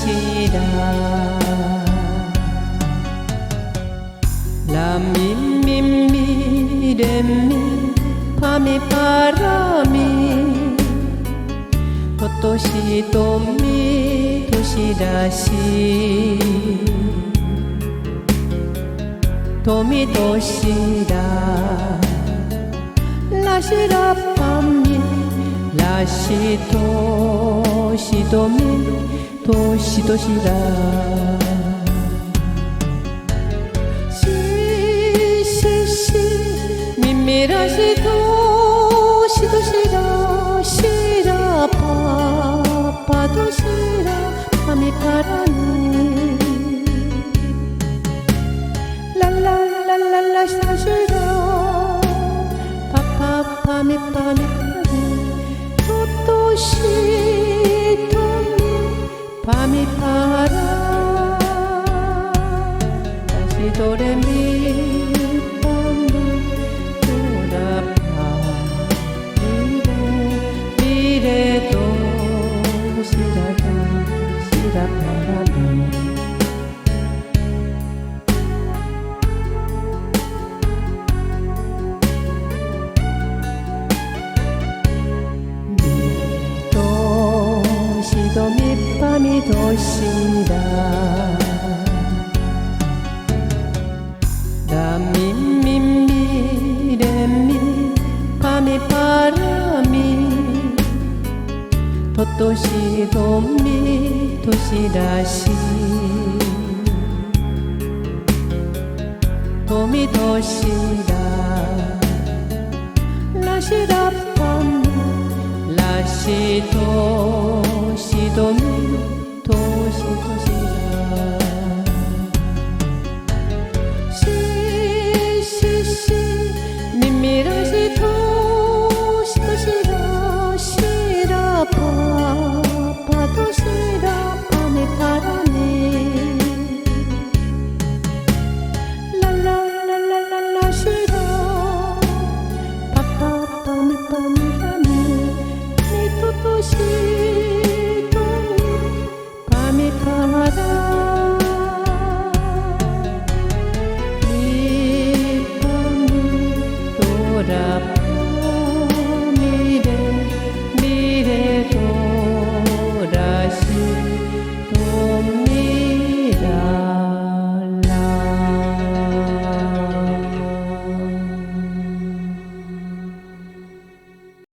도시라 라미미미 렘미 밤이 바람이 도도시 도미 도시라시. 도미 도시라 라시라 밤이 라시 도시 도미 도시 도시라 시시시 미미라시 도시 도시라 시라 파파 도시라 밤이 바라니. 랄랄랄랄라 사시라. 파파파 미파미 파라. 다시 도레미 미래도 시라다 시라바라 도시라 라미미미 렘미 밤이 바람이 도도시 도미 도시라시 도미 도시라 라시라 밤 라시 도